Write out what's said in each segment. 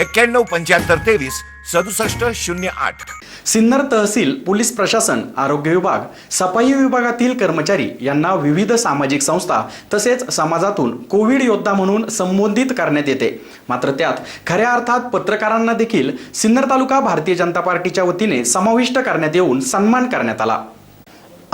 एक्क्याण्णव पंच्याहत्तर तेवीस सदुसष्ट शून्य आठ. सिन्नर तहसील पोलीस प्रशासन आरोग्य विभाग सफाई विभागातील कर्मचारी यांना विविध सामाजिक संस्था तसेच समाजातून कोविड योद्धा म्हणून संबोधित करण्यात येते. मात्र त्यात खऱ्या अर्थात पत्रकारांना देखील सिन्नर तालुका भारतीय जनता पार्टीच्या वतीने समाविष्ट करण्यात येऊन सन्मान करण्यात आला.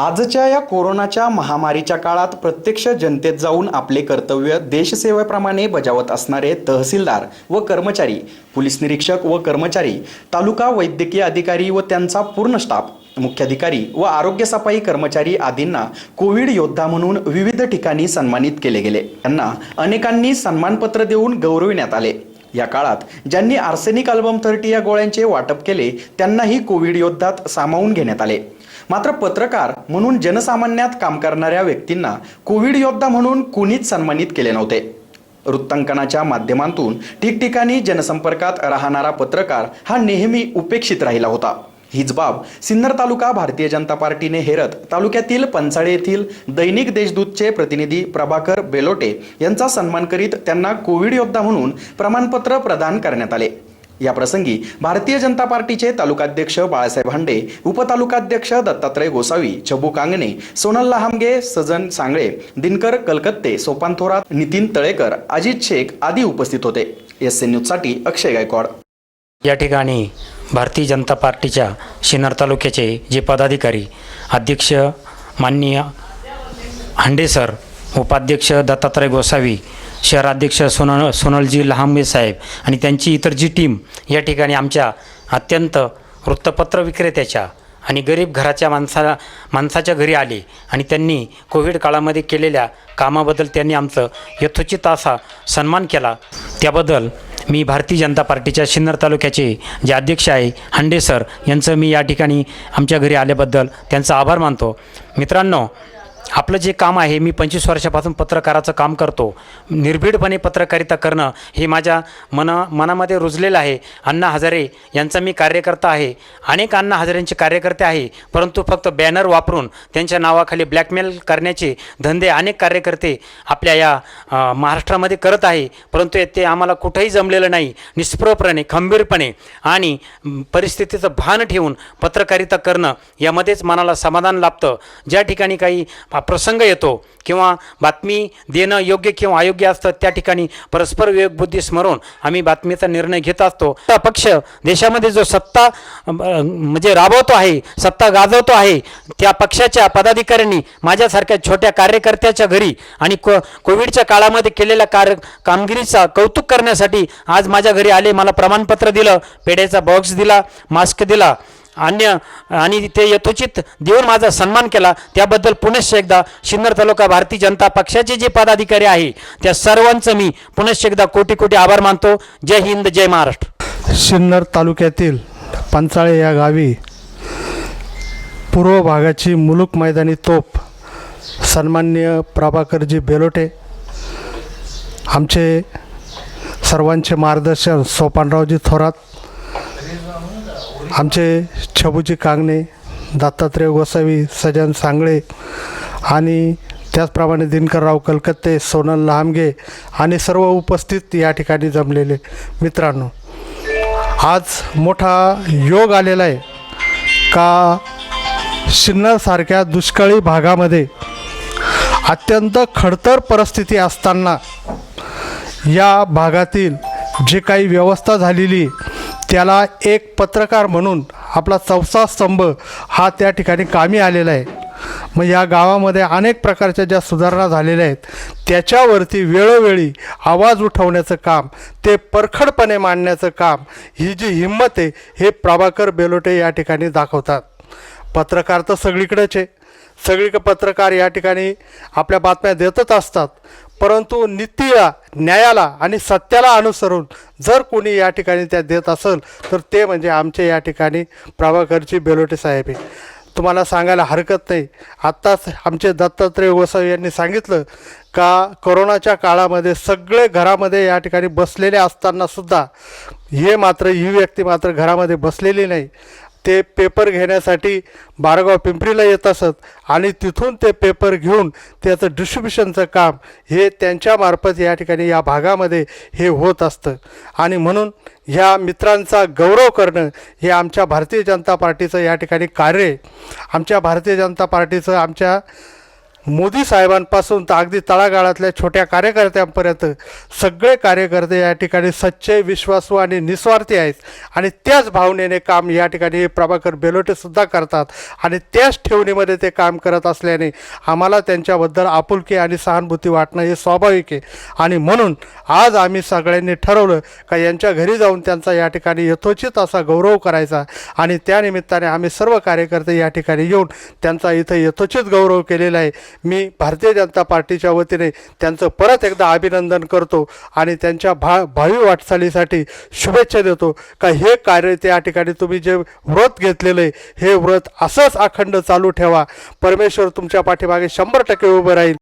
आजच्या या कोरोनाच्या महामारीच्या काळात प्रत्यक्ष जनतेत जाऊन आपले कर्तव्य देशसेवेप्रमाणे बजावत असणारे तहसीलदार व कर्मचारी पोलीस निरीक्षक व कर्मचारी तालुका वैद्यकीय अधिकारी व त्यांचा पूर्ण स्टाफ मुख्याधिकारी व आरोग्य सफाई कर्मचारी आदींना कोविड योद्धा म्हणून विविध ठिकाणी सन्मानित केले गेले. त्यांना अनेकांनी सन्मानपत्र देऊन गौरविण्यात आले. या काळात ज्यांनी आर्सेनिक अल्बम थर्टी या गोळ्यांचे वाटप केले त्यांनाही कोविड योद्धात सामावून घेण्यात आले. मात्र पत्रकार म्हणून जनसामान्यात काम करणाऱ्या व्यक्तींना कोविड योद्धा म्हणून कुणीच सन्मानित केले नव्हते. वृत्तांकनाच्या माध्यमातून ठिकठिकाणी जनसंपर्कात राहणारा पत्रकार हा नेहमी उपेक्षित राहिला होता. हीच बाब सिन्नर तालुका भारतीय जनता पार्टीने हेरत तालुक्यातील पंचाळे येथील दैनिक देशदूतचे प्रतिनिधी प्रभाकर बेलोटे यांचा सन्मान करीत त्यांना कोविड योद्धा म्हणून प्रमाणपत्र प्रदान करण्यात आले. या प्रसंगी भारतीय जनता पार्टीचे तालुकाध्यक्ष बाळासाहेब हांडे उपतालुकाध्यक्ष दत्तात्रय गोसावी छबू कांगणे सोनल लहामगे सजन सांगळे दिनकर कलकत्ते सोपान थोरात नितीन तळेकर अजित शेख आदी उपस्थित होते. एस एन न्यूजसाठी अक्षय गायकवाड. या ठिकाणी भारतीय जनता पार्टीच्या शिन्नर तालुक्याचे जे पदाधिकारी अध्यक्ष माननीय हांडे सर उपाध्यक्ष दत्तात्रय गोसावी शहराध्यक्ष सोनल सोनलजी लहांबे साहेब आणि त्यांची इतर जी टीम या ठिकाणी आमच्या अत्यंत वृत्तपत्र विक्रेत्याच्या आणि गरीब घराच्या माणसाला माणसाच्या घरी आले आणि त्यांनी कोविड काळामध्ये केलेल्या कामाबद्दल त्यांनी आमचं यथोचित असा सन्मान केला. त्याबद्दल मी भारतीय जनता पार्टीच्या सिन्नर तालुक्याचे जे अध्यक्ष आहे हांडे सर यांचं मी या ठिकाणी आमच्या घरी आल्याबद्दल त्यांचा आभार मानतो. मित्रांनो आपलं जे काम आहे मी पंचवीस वर्षापासून पत्रकाराचं काम करतो. निर्भीडपणे पत्रकारिता करणं हे माझ्या मना मनामध्ये रुजलेलं आहे. अण्णा हजारे यांचा मी कार्यकर्ता आहे. अनेक अण्णा हजारेंचे कार्यकर्ते आहे परंतु फक्त बॅनर वापरून त्यांच्या नावाखाली ब्लॅकमेल करण्याचे धंदे अनेक कार्यकर्ते आपल्या या महाराष्ट्रामध्ये करत आहे परंतु ते आम्हाला कुठंही जमलेलं नाही. निष्प्रपणे खंबीरपणे आणि परिस्थितीचं भान ठेवून पत्रकारिता करणं यामध्येच मनाला समाधान लाभतं. ज्या ठिकाणी काही प्रसंग येतो किंवा बातमी देणं योग्य किंवा अयोग्य असतं त्या ठिकाणी परस्पर विवेकबुद्धी स्मरून आम्ही बातमीचा निर्णय घेत असतो. हा पक्ष देशामध्ये जो सत्ता म्हणजे राबवतो आहे सत्ता गाजवतो आहे त्या पक्षाच्या पदाधिकाऱ्यांनी माझ्यासारख्या छोट्या कार्यकर्त्याच्या घरी आणि को कोविडच्या काळामध्ये केलेल्या कार्य कामगिरीचा कौतुक करण्यासाठी आज माझ्या घरी आले मला प्रमाणपत्र दिलं पेढ्याचा बॉक्स दिला मास्क दिला अन्य आणि ते यथोचित देऊन माझा सन्मान केला. त्याबद्दल पुनश्च एकदा सिन्नर तालुका भारतीय जनता पक्षाचे जे पदाधिकारी आहे त्या सर्वांचं मी पुनश्च एकदा कोटी कोटी आभार मानतो. जय हिंद जय महाराष्ट्र. सिन्नर तालुक्यातील पंचाळे या गावी पूर्व भागाची मुलुक मैदानी तोप सन्मान्य प्रभाकरजी बेलोटे आमचे सर्वांचे मार्गदर्शन सोपानरावजी थोरात आमचे छबूजी कांगणे दत्तात्रय गोसावी सजन सांगळे आणि त्याचप्रमाणे दिनकरराव कलकत्ते सोनल लहामगे आणि सर्व उपस्थित या ठिकाणी जमलेले मित्रांनो. आज मोठा योग आलेला आहे. का सिन्नरसारख्या दुष्काळी भागामध्ये अत्यंत खडतर परिस्थिती असताना या भागातील जे काही व्यवस्था झालेली त्याला एक पत्रकार म्हणून आपला चौथा स्तंभ हा त्या ठिकाणी कामी आलेला आहे. मग या गावामध्ये अनेक प्रकारच्या ज्या सुधारणा झालेल्या आहेत त्याच्यावरती वेळोवेळी आवाज उठवण्याचं काम ते परखडपणे मांडण्याचं काम ही जी हिंमत आहे हे प्रभाकर बेलोटे या ठिकाणी दाखवतात. पत्रकार तर सगळीकडेच आहे. सगळीकडे पत्रकार या ठिकाणी आपल्या बातम्या देतच असतात. परंतु नित्य न्यायाला आणि सत्याला अनुसरून जर कोणी या ठिकाणी त्या देत असेल तर ते म्हणजे आमचे या ठिकाणी प्रभाकरजी बेलोटे साहेब आहे. तुम्हाला सांगायला हरकत नाही. आत्ताच आमचे दत्तात्रय गोसावी यांनी सांगितलं का करोनाच्या काळामध्ये सगळे घरामध्ये या ठिकाणी बसलेले असतानासुद्धा हे मात्र ही व्यक्ती मात्र घरामध्ये बसलेली नाही. ते पेपर घेण्यासाठी बारगाव पिंपरीला येत असत आणि तिथून ते पेपर घेऊन त्याचं डिस्ट्रीब्युशनचं काम हे त्यांच्यामार्फत या ठिकाणी या भागामध्ये हे होत असतं. आणि म्हणून ह्या मित्रांचा गौरव करणं हे आमच्या भारतीय जनता पार्टीचं या ठिकाणी कार्य आमच्या भारतीय जनता पार्टीचं आमच्या मोदी साहेबांपासून तर अगदी तळागाळातल्या छोट्या कार्यकर्त्यांपर्यंत सगळे कार्यकर्ते या ठिकाणी सच्चे विश्वासू आणि निस्वार्थी आहेत. आणि त्याच भावनेने काम या ठिकाणी प्रभाकर बेलोटेसुद्धा करतात. आणि त्याच ठेवणीमध्ये ते काम करत असल्याने आम्हाला त्यांच्याबद्दल आपुलकी आणि सहानुभूती वाटणं हे स्वाभाविक आहे. आणि म्हणून आज आम्ही सगळ्यांनी ठरवलं का यांच्या घरी जाऊन त्यांचा या ठिकाणी यथोचित असा गौरव करायचा आणि त्यानिमित्ताने आम्ही सर्व कार्यकर्ते या ठिकाणी येऊन त्यांचा इथं यथोचित गौरव केलेला आहे. मी भारतीय जनता पार्टीच्या वतीने त्यांचं परत एकदा अभिनंदन करतो आणि त्यांच्या भा भावी वाटचालीसाठी शुभेच्छा देतो. का हे कार्य त्या ठिकाणी तुम्ही जे व्रत घेतलेलं आहे हे व्रत असंच अखंड चालू ठेवा. परमेश्वर तुमच्या पाठीमागे शंभर टक्के उभं राहील.